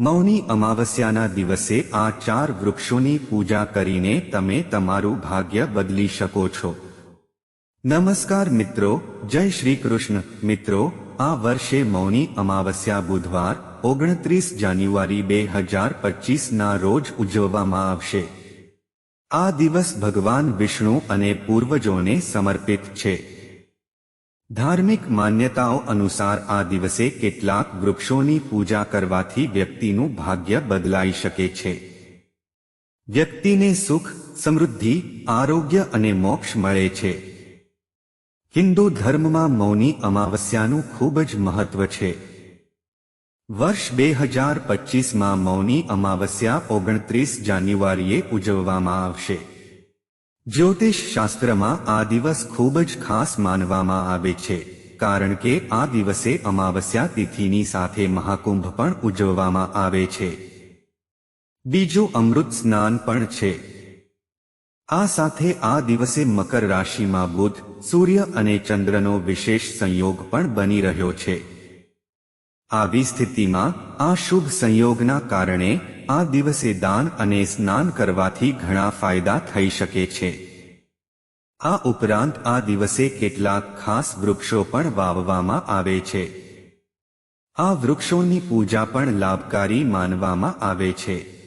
મૌની અમાવસ્યાના દિવસે આ ચાર વૃક્ષોની પૂજા કરીને તમે તમારું ભાગ્ય બદલી શકો છો. નમસ્કાર મિત્રો, જય શ્રી કૃષ્ણ. મિત્રો, આ વર્ષે મૌની અમાવસ્યા બુધવાર, ઓગણત્રીસ જાન્યુઆરી બે હજાર પચીસના રોજ ઉજવવામાં આવશે. આ દિવસ ભગવાન વિષ્ણુ અને પૂર્વજોને સમર્પિત છે. ધાર્મિક માન્યતાઓ અનુસાર આ દિવસે કેટલાક વૃક્ષોની પૂજા કરવાથી વ્યક્તિનું ભાગ્ય બદલાઈ શકે છે. વ્યક્તિને સુખ, સમૃદ્ધિ, આરોગ્ય અને મોક્ષ મળે છે. હિન્દુ ધર્મમાં મૌની અમાવસ્યાનું ખૂબ જ મહત્વ છે. વર્ષ બે હજાર પચીસમાં મૌની અમાવસ્યા ઓગણત્રીસ જાન્યુઆરીએ ઉજવવામાં આવશે. જ્યોતિષ શાસ્ત્રમાં આ દિવસ ખૂબ જ ખાસ માનવામાં આવે છે, કારણ કે આ દિવસે અમાવસ્યા તિથિની સાથે મહાકુંભ પણ ઉજવવામાં આવે છે. બીજું અમૃત સ્નાન પણ છે. આ સાથે આ દિવસે મકર રાશિમાં બુધ, સૂર્ય અને ચંદ્રનો વિશેષ સંયોગ પણ બની રહ્યો છે. આવી સ્થિતિમાં આ શુભ સંયોગના કારણે આ દિવસે દાન અને સ્નાન કરવાથી ઘણા ફાયદા થઈ શકે છે. આ ઉપરાંત આ દિવસે કેટલાક ખાસ વૃક્ષો પણ વાવવામાં આવે છે. આ વૃક્ષોની પૂજા પણ લાભકારી માનવામાં આવે છે.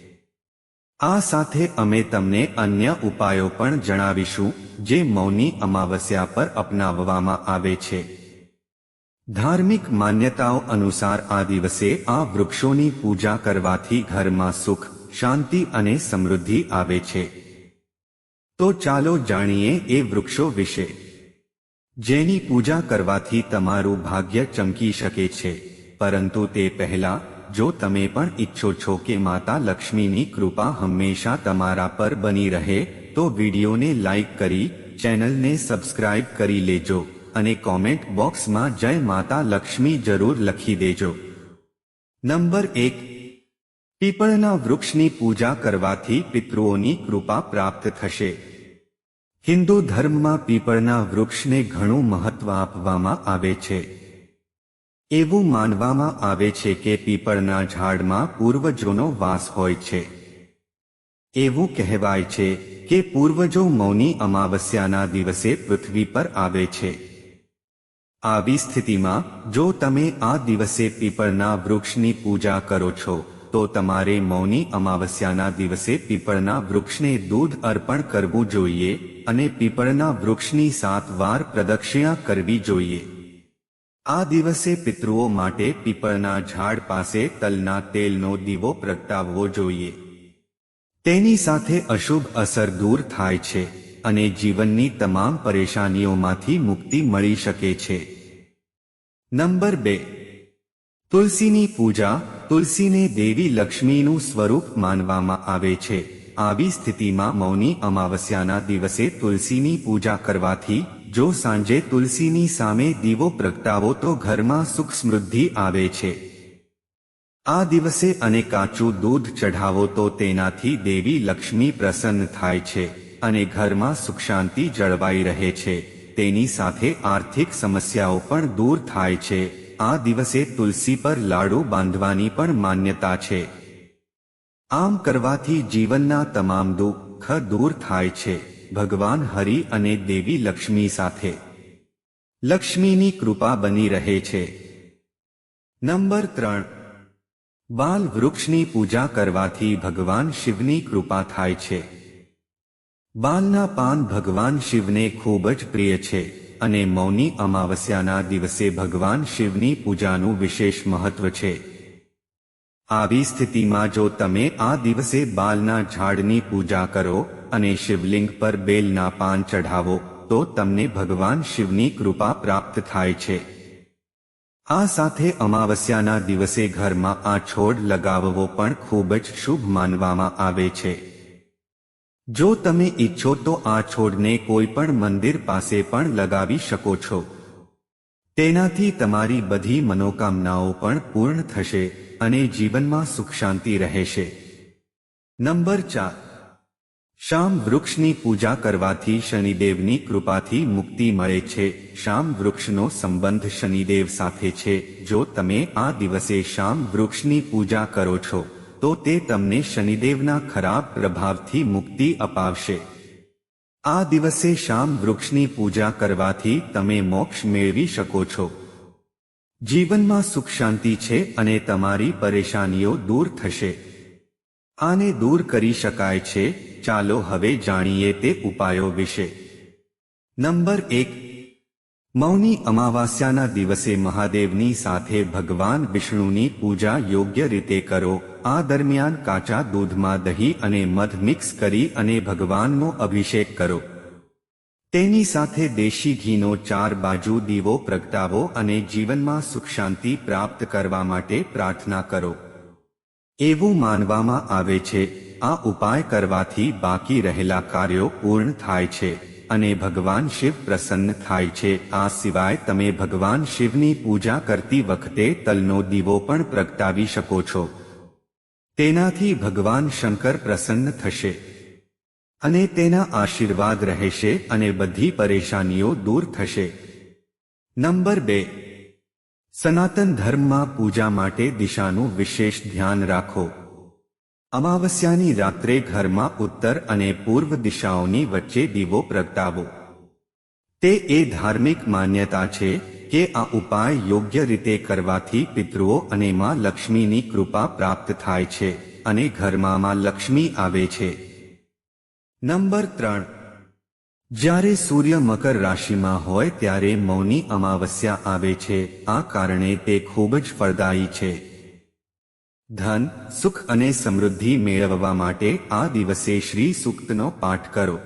આ સાથે અમે તમને અન્ય ઉપાયો પણ જણાવીશું, જે મૌની અમાવસ્યા પર અપનાવવામાં આવે છે. ધાર્મિક માન્યતાઓ અનુસાર આ દિવસે આ વૃક્ષોની પૂજા કરવાથી ઘરમાં સુખ, શાંતિ અને સમૃદ્ધિ આવે છે. તો ચાલો જાણીએ એ વૃક્ષો વિશે. જેની પૂજા કરવાથી તમારું ભાગ્ય ચમકી શકે છે. પરંતુ તે પહેલા, જો તમે પણ ઈચ્છો છો કે માતા લક્ષ્મીની કૃપા હંમેશા તમારા પર બની રહે, તો વિડીયોને લાઈક કરી, ચેનલને સબસ્ક્રાઇબ કરી લેજો. અને કોમેન્ટ બોક્સમાં જય માતા લક્ષ્મી જરૂર લખી દેજો. નંબર એક. પીપળના વૃક્ષની પૂજા કરવાથી પિતૃઓની કૃપા પ્રાપ્ત થશે. હિન્દુ ધર્મમાં પીપળના વૃક્ષને ઘણું મહત્વ આપવામાં આવે છે. એવું માનવામાં આવે છે કે પીપળના ઝાડમાં પૂર્વજોનો વાસ હોય છે. એવું કહેવાય છે કે પૂર્વજો મૌની અમાવસ્યાના દિવસે પૃથ્વી પર આવે છે. આવી સ્થિતિમાં, જો તમે આ દિવસે પીપળના વૃક્ષની પૂજા કરો છો, તો તમારે મૌની અમાવસ્યાના દિવસે પીપળના વૃક્ષને દૂધ અર્પણ કરવું જોઈએ અને પીપળના વૃક્ષની સાત વાર પ્રદક્ષિણા કરવી જોઈએ. આ દિવસે પિતૃઓ માટે પીપળના ઝાડ પાસે તલના તેલનો દીવો પ્રગટાવવો જોઈએ. તેની સાથે અશુભ અસર દૂર થાય છે. અને જીવનની તમામ પરેશાનીઓમાંથી મુક્તિ મળી શકે છે. નંબર બે. તુલસીની પૂજા તુલસીને દેવી લક્ષ્મીનું સ્વરૂપ માનવામાં આવે છે. આવી સ્થિતિમાં મૌની અમાવસ્યાના દિવસે તુલસીની પૂજા કરવાથી, જો સાંજે તુલસીની સામે દીવો પ્રગટાવો તો ઘરમાં સુખ સમૃદ્ધિ આવે છે. આ દિવસે અને કાચું દૂધ ચઢાવો તો તેનાથી દેવી લક્ષ્મી પ્રસન્ન થાય છે. અને ઘરમાં સુખ શાંતિ જળવાઈ રહે છે. તેની સાથે આર્થિક સમસ્યાઓ પણ દૂર થાય છે. આ દિવસે તુલસી પર લાડુ બાંધવાની પણ માન્યતા છે. આમ કરવાથી જીવનના તમામ દુઃખ દૂર થાય છે. ભગવાન હરિ અને દેવી લક્ષ્મી સાથે. લક્ષ્મીની કૃપા બની રહે છે. નંબર ત્રણ. બાલ વૃક્ષની પૂજા કરવાથી ભગવાન શિવની કૃપા થાય છે. બાલના પાન ભગવાન શિવને ખૂબ જ પ્રિય છે અને મૌની અમાવસ્યાના દિવસે ભગવાન શિવની પૂજાનું વિશેષ મહત્વ છે. આવી સ્થિતિમાં જો તમે આ દિવસે બાલના ઝાડની પૂજા કરો અને શિવલિંગ પર બેલના પાન ચઢાવો, તો તમને ભગવાન શિવની કૃપા પ્રાપ્ત થાય છે. આ સાથે અમાવસ્યાના દિવસે ઘરમાં આ છોડ લગાવવો પણ ખૂબ જ શુભ માનવામાં આવે છે. જો તમે ઈચ્છો તો આ છોડને કોઈ પણ મંદિર પાસે પણ લગાવી શકો છો. તેનાથી તમારી બધી મનોકામનાઓ પણ પૂર્ણ થશે અને જીવનમાં સુખ શાંતિ રહેશે. નંબર ચાર. શામ વૃક્ષની પૂજા કરવાથી શનિદેવની કૃપાથી મુક્તિ મળે છે. શામ વૃક્ષનો સંબંધ શનિદેવ સાથે છે. જો તમે આ દિવસે શામ વૃક્ષની પૂજા કરો છો તો તે તમને શનિદેવના ખરાબ પ્રભાવથી મુક્તિ અપાવશે. આ દિવસે શામ વૃક્ષની પૂજા કરવાથી તમે મોક્ષ મેળવી શકો છો. જીવનમાં સુખ શાંતિ છે અને તમારી પરેશાનીઓ દૂર થશે. આને દૂર કરી શકાય છે. ચાલો હવે જાણીએ તે ઉપાયો વિશે. નંબર એક મૌની અમાવાસ્યાના દિવસે મહાદેવની સાથે ભગવાન વિષ્ણુની પૂજા યોગ્ય રીતે કરો. આ દરમિયાન કાચા દૂધમાં દહીં અને મધ મિક્સ કરી અને ભગવાનનો અભિષેક કરો. તેની સાથે દેશી ઘીનો ચાર બાજુ દીવો પ્રગટાવો અને જીવનમાં સુખ શાંતિ પ્રાપ્ત કરવા માટે પ્રાર્થના કરો. એવું માનવામાં આવે છે. આ ઉપાય કરવાથી બાકી રહેલા કાર્યો પૂર્ણ થાય છે. અને ભગવાન શિવ પ્રસન્ન થાય છે. આ સિવાય તમે ભગવાન શિવની પૂજા કરતી વખતે તલનો દીવો પણ પ્રગટાવી શકો છો. તેનાથી ભગવાન શંકર પ્રસન્ન થશે. અને તેના આશીર્વાદ રહેશે અને બધી પરેશાનીઓ દૂર થશે. નંબર બે. સનાતન ધર્મમાં પૂજા માટે દિશાનું વિશેષ ધ્યાન રાખો. અમાવસ્યાની રાત્રે ઘરમાં ઉત્તર અને પૂર્વ દિશાઓની વચ્ચે દીવો પ્રગટાવો. તે એ ધાર્મિક માન્યતા છે કે આ ઉપાય યોગ્ય રીતે કરવાથી પિતૃઓ અને માં લક્ષ્મીની કૃપા પ્રાપ્ત થાય છે અને ઘરમાં માં લક્ષ્મી આવે છે. નંબર ત્રણ. જ્યારે સૂર્ય મકર રાશિમાં હોય ત્યારે મૌની અમાવસ્યા આવે છે. આ કારણે તે ખૂબ જ ફળદાયી છે. ધન, સુખ અને સમૃદ્ધિ મેળવવા માટે આ દિવસે શ્રી સૂક્તનો પાઠ કરો.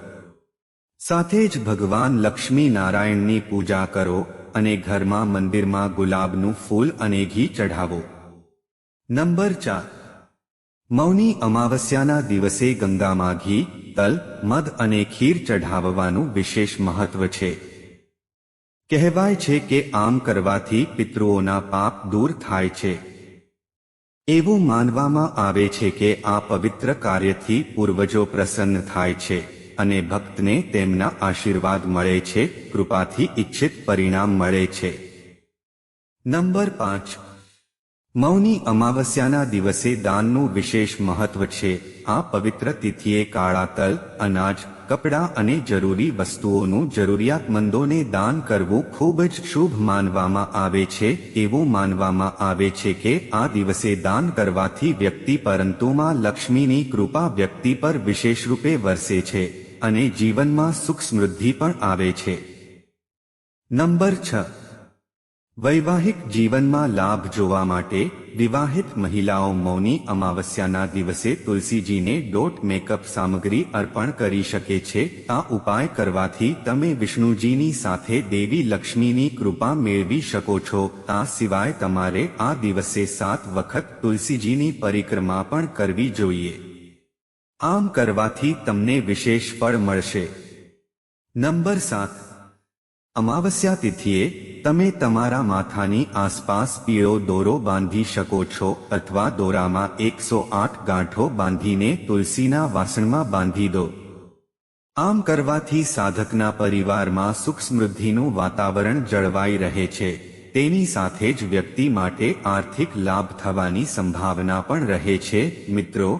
સાથે જ ભગવાન લક્ષ્મી નારાયણની પૂજા કરો અને ઘરમાં મંદિરમાં ગુલાબનું ફૂલ અને ઘી ચઢાવો. નંબર ચાર. મૌની અમાવસ્યાના દિવસે ગંગામાં ઘી, તલ, મધ અને ખીર ચઢાવવાનું વિશેષ મહત્વ છે. કહેવાય છે કે આમ કરવાથી પિતૃઓના પાપ દૂર થાય છે. એવું માનવામાં આવે છે કે આ પવિત્ર કાર્યથી પૂર્વજો પ્રસન્ન થાય છે અને ભક્તને તેમના આશીર્વાદ મળે છે, કૃપાથી ઇચ્છિત પરિણામ મળે છે. નંબર પાંચ. મૌની અમાવસ્યાના દિવસે દાનનું વિશેષ મહત્વ છે. આ પવિત્ર તિથિએ કાળા તલ, અનાજ, કપડાં અને જરૂરી વસ્તુઓનું જરૂરિયાતમંદોને દાન કરવું ખૂબ જ શુભ માનવામાં આવે છે. એવું માનવામાં આવે છે કે આ દિવસે દાન કરવાથી વ્યક્તિ પરંતુમાં લક્ષ્મીની કૃપા વ્યક્તિ પર વિશેષ રૂપે વરસે છે અને જીવનમાં સુખ સમૃદ્ધિ પણ આવે છે. નંબર છ. વૈવાહિક જીવનમાં લાભ જોવા માટે વિવાહિત મહિલાઓ મૌની અમાવસ્યાના દિવસે તુલસીજીને ડોટ મેકઅપ સામગ્રી અર્પણ કરી શકે છે. આ ઉપાય કરવાથી તમે વિષ્ણુજીની સાથે દેવી લક્ષ્મીની કૃપા મેળવી શકો છો. આ સિવાય તમારે આ દિવસે સાત વખત તુલસીજીની પરિક્રમા પણ કરવી જોઈએ. આમ કરવાથી તમને વિશેષ ફળ મળશે. નંબર સાત. અમાવસ્યા તિથિએ તમે તમારા માથાની આસપાસ પીળો દોરો બાંધી શકો છો અથવા દોરામાં એકસો આઠ ગાંઠો બાંધીને તુલસીના વાસણમાં બાંધી દો. આમ કરવાથી સાધકના પરિવારમાં સુખ સમૃદ્ધિનું વાતાવરણ જળવાઈ રહે છે. તેની સાથે જ વ્યક્તિ માટે આર્થિક લાભ થવાની સંભાવના પણ રહે છે. મિત્રો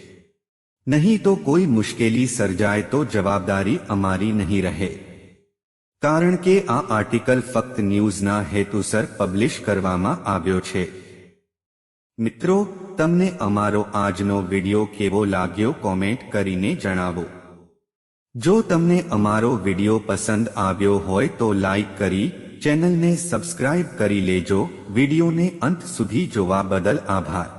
નહીં તો કોઈ મુશ્કેલી સર્જાય તો જવાબદારી અમારી નહીં રહે કારણ કે આ આર્ટિકલ ફક્ત ન્યૂઝના હેતુસર પબ્લિશ કરવામાં આવ્યો છે મિત્રો તમને અમારો આજનો વિડિયો કેવો લાગ્યો કોમેન્ટ કરીને જણાવો જો તમને અમારો વિડિયો પસંદ આવ્યો હોય તો લાઈક કરી ચેનલને સબસ્ક્રાઇબ કરી લેજો વિડિયોને અંત સુધી જોવા બદલ આભાર